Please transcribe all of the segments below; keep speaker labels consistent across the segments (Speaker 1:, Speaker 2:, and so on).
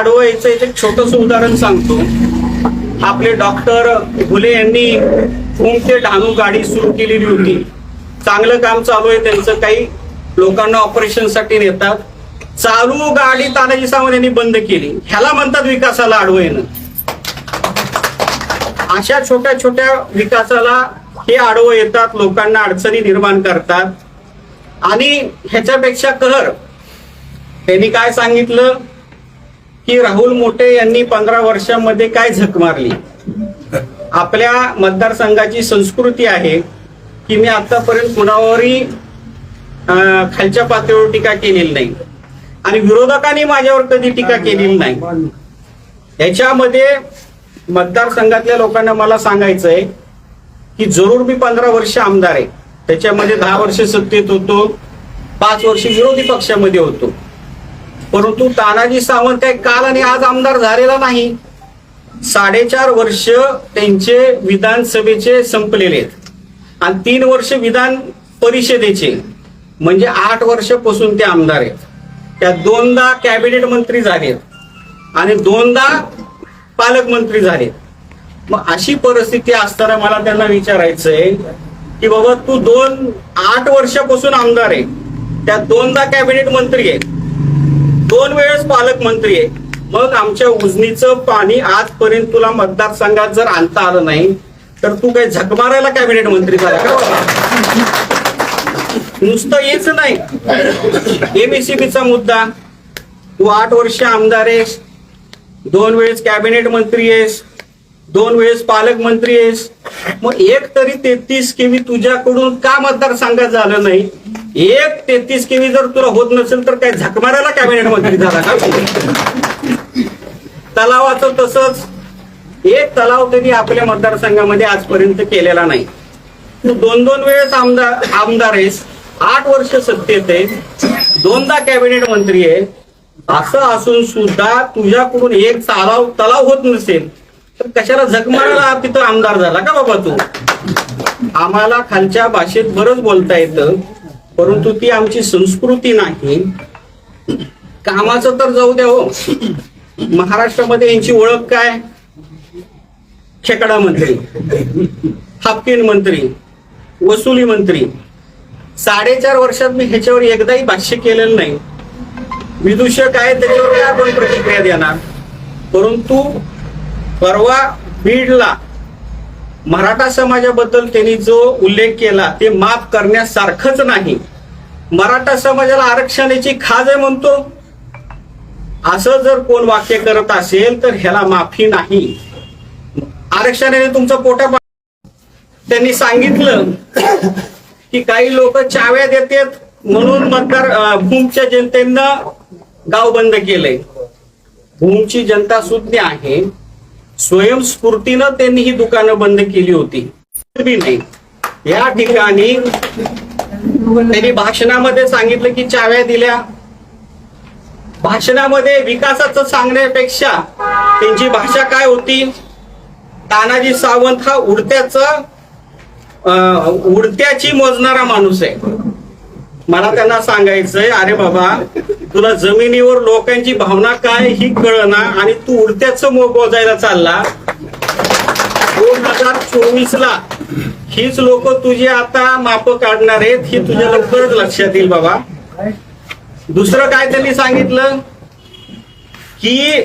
Speaker 1: आडवं याचं एक छोटस उदाहरण सांगतो. आपले डॉक्टर घुले यांनी भूम ते डहाणू गाडी सुरू केलेली होती. चांगलं काम चालू आहे त्यांचं काही लोकांना ऑपरेशनसाठी नेतात. चालू गाडी तानाजी सावंत यांनी बंद केली. ह्याला म्हणतात विकासाला आडवं येणं. अशा छोट्या छोट्या विकासाला हे आडवं येतात लोकांना अडचणी निर्माण करतात. आणि ह्याच्यापेक्षा कहर. त्यांनी काय सांगितलं? की राहुल मोटे यांनी पंधरा वर्षांमध्ये काय झक मारली? आपल्या मतदारसंघाची संस्कृती आहे की मी आतापर्यंत कुणावरही खालच्या पातळीवर टीका केलेली नाही. आणि विरोधकांनी माझ्यावर कधी टीका केलेली नाही. याच्यामध्ये मतदारसंघातल्या लोकांना मला सांगायचंय की जरूर मी पंधरा वर्ष आमदार आहे. त्याच्यामध्ये दहा वर्ष सत्तेत होतो. पाच वर्ष विरोधी पक्षामध्ये होतो. परंतु तानाजी सावंत काय काल आणि आज आमदार झालेला नाही. साडेचार वर्ष त्यांचे विधानसभेचे संपलेले आहेत. आणि तीन वर्ष विधान परिषदेचे म्हणजे आठ वर्षापासून ते आमदार आहेत. त्या दोनदा कॅबिनेट मंत्री झालेत आणि दोनदा पालकमंत्री झालेत. मग अशी परिस्थिती असताना मला त्यांना विचारायचंय की बाबा तू दोन आठ वर्षापासून आमदार आहे. त्या दोनदा कॅबिनेट मंत्री आहे दोन वेळेस पालकमंत्री आहे. मग आमच्या उजनीचं पाणी आजपर्यंत तुला मतदारसंघात जर आणता आलं नाही तर तू काय झकमारायला कॅबिनेट मंत्री झाला का? नुसतं हेच नाही. एमएसीबीचा मुद्दा. तू आठ वर्ष आमदार आहेस. दोन वेळेस कॅबिनेट मंत्री आहेस. दोन वेळेस पालकमंत्री आहेस. मग एक तरी तेहतीस केवी तुझ्याकडून का मतदारसंघात झालं नाही? एक तेहतीस केवी जर तुला होत नसेल तर काय झकमाराला कॅबिनेट मंत्री झाला का? तलावाचं तसंच एक तलाव त्यांनी आपल्या मतदारसंघामध्ये आजपर्यंत केलेला नाही. तू दोन दोन वेळेस आमदार आमदार आहेस आठ वर्ष सत्तेत आहे दोनदा कॅबिनेट मंत्री आहे. असं असून सुद्धा तुझ्याकडून एक तलाव तलाव होत नसेल तर कशाला झक तिथं आमदार झाला का बाबा तू? आम्हाला खालच्या भाषेत बरंच बोलता येतं. परंतु ती आमची संस्कृती नाही. कामाचं तर जाऊ द्या हो. महाराष्ट्रामध्ये यांची ओळख काय? खेकडा मंत्री हापकिन मंत्री वसुली मंत्री. साडेचार वर्षात मी ह्याच्यावर एकदाही भाष्य केलेलं नाही. विदूषक आहे त्याच्यावर काय आपण प्रतिक्रिया देणार? परंतु परवा बीडला मराठा समाजाबद्दल त्यांनी जो उल्लेख केला ते माफ करण्यासारखंच नाही. मराठा समाजाला आरक्षणाची खाज आहे म्हणतो. असं जर कोण वाक्य करत असेल तर ह्याला माफी नाही. आरक्षणाने तुमचा पोटा त्यांनी सांगितलं की काही लोक चाव्या देतात म्हणून मतदार भूमच्या जनतेनं गाव बंद केलंय. भूमची जनता सुज्ञ आहे. स्वयंस्फूर्तीनं त्यांनी ही दुकानं बंद केली होती. नाही. या ठिकाणी त्यांनी भाषणामध्ये सांगितलं की चाव्या दिल्या. भाषणामध्ये विकासाचं सांगण्यापेक्षा त्यांची भाषा काय होती? तानाजी सावंत हा उडत्याचा उडत्याची मोजणारा माणूस आहे. मला त्यांना सांगायचंय अरे बाबा तुला जमिनीवर लोकांची भावना काय ही कळना आणि तू उडत्याच मोजायला चालला. दोन हजार चोवीस ला हीच लोक तुझी आता माप काढणार आहेत ही तुझ्या लवकरच लक्षात येईल बाबा. दुसरं काय त्यांनी सांगितलं? की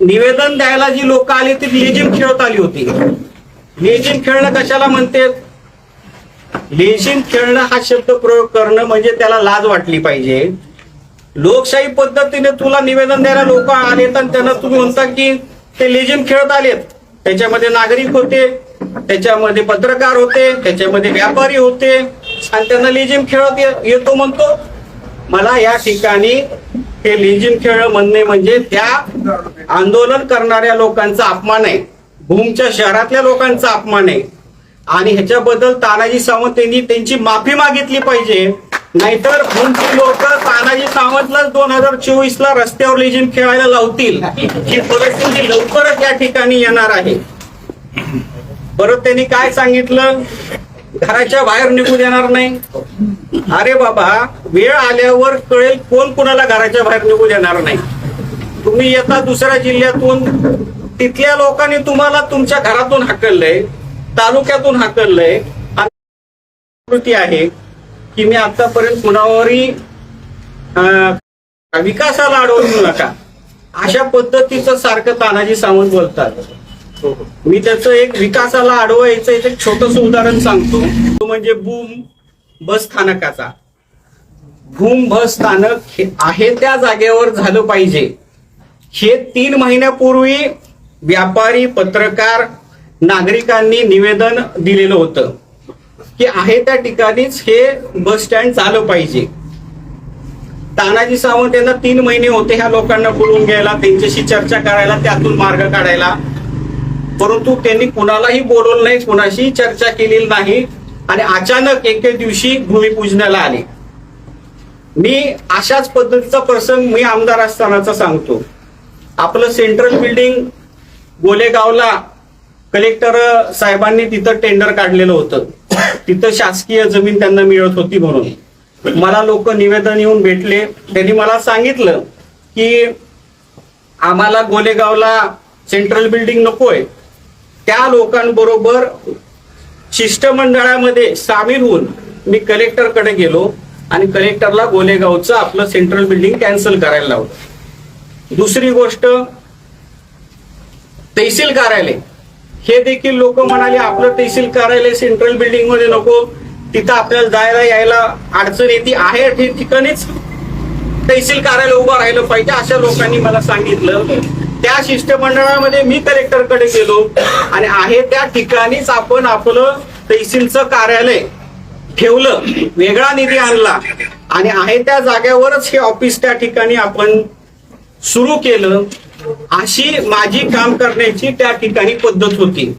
Speaker 1: निवेदन द्यायला जी लोक आली ती लेजिम खेळत आली होती. लेजिम खेळणं कशाला म्हणते? लेजिम खेळणं हा शब्द प्रयोग करणं म्हणजे त्याला लाज वाटली पाहिजे. लोकशाही पद्धतीने तुला निवेदन द्यायला लोक आलेत आणि त्यांना तुम्ही म्हणता की ते लेजिम खेळत आलेत. त्याच्यामध्ये नागरिक होते त्याच्यामध्ये पत्रकार होते त्याच्यामध्ये व्यापारी होते आणि त्यांना लेझिम खेळत येतो म्हणतो. मला या ठिकाणी हे लेजिम खेळ म्हणणे म्हणजे त्या आंदोलन करणाऱ्या लोकांचा अपमान आहे. भूमच्या शहरातल्या लोकांचा अपमान आहे. आणि ह्याच्याबद्दल तानाजी सावंत यांनी त्यांची माफी मागितली पाहिजे. नाहीतर भूमची लोक तानाजी सावंतला दोन हजार चोवीस ला रस्त्यावर लेजिम खेळायला लावतील. ही परिस्थिती लवकरच या ठिकाणी येणार आहे. परत त्यांनी काय सांगितलं? घराच्या बाहेर निघू देणार नाही. अरे बाबा वेळ आल्यावर कळेल कोण कुणाला घराच्या बाहेर निघू देणार नाही. तुम्ही येता दुसऱ्या जिल्ह्यातून तिथल्या लोकांनी तुम्हाला तुमच्या घरातून हाकललंय तालुक्यातून हाकललंय. कृती आहे की मी आतापर्यंत कुणावरही विकासाला अडवू नका. अशा पद्धतीचं सारखं तानाजी सावंत बोलतात. हो, हो. मी त्याचं एक विकासाला अडवायचं एक छोटस उदाहरण सांगतो. तो म्हणजे बूम बस स्थानकाचा. भूम बस स्थानक हे आहे त्या जागेवर झालं पाहिजे. हे तीन महिन्यापूर्वी व्यापारी पत्रकार नागरिकांनी निवेदन दिलेलं होतं. की आहे त्या ठिकाणीच हे बस स्टँड झालं पाहिजे. तानाजी सावंत यांना तीन महिने होते ह्या लोकांना बोलून घ्यायला त्यांच्याशी चर्चा करायला त्यातून मार्ग काढायला. परंतु त्यांनी कुणालाही बोलवलं नाही कुणाशी चर्चा केलेली नाही. आणि अचानक एके दिवशी भूमिपूजनाला आले. मी अशाच पद्धतीचा प्रसंग मी आमदार असतानाचा सांगतो. आपलं सेंट्रल बिल्डिंग गोलेगावला कलेक्टर साहेबांनी तिथं टेंडर काढलेलं होतं. तिथं शासकीय जमीन त्यांना मिळत होती म्हणून. मला लोक निवेदन येऊन भेटले. त्यांनी मला सांगितलं की आम्हाला गोलेगावला सेंट्रल बिल्डिंग नकोय. त्या लोकांबरोबर शिष्टमंडळामध्ये सामील होऊन मी कलेक्टरकडे गेलो आणि कलेक्टरला गोलेगावचं आपलं सेंट्रल बिल्डिंग कॅन्सल करायला लावलं. दुसरी गोष्ट तहसील कार्यालय. हे देखील लोक म्हणाले आपलं तहसील कार्यालय सेंट्रल बिल्डिंगमध्ये नको. तिथं आपल्याला जायला यायला अडचण येते आहे ठिकाणीच. तहसील कार्यालय उभं राहिलं पाहिजे अशा लोकांनी मला सांगितलं. त्या शिष्टमंडळामध्ये मी कलेक्टरकडे गेलो आणि आहे त्या ठिकाणीच आपण आपलं तहसीलचं कार्यालय ठेवलं वेगळा निधी आणला. आणि आहे त्या जागेवरच हे ऑफिस त्या ठिकाणी आपण सुरू केलं. अशी माझी काम करण्याची त्या ठिकाणी पद्धत होती.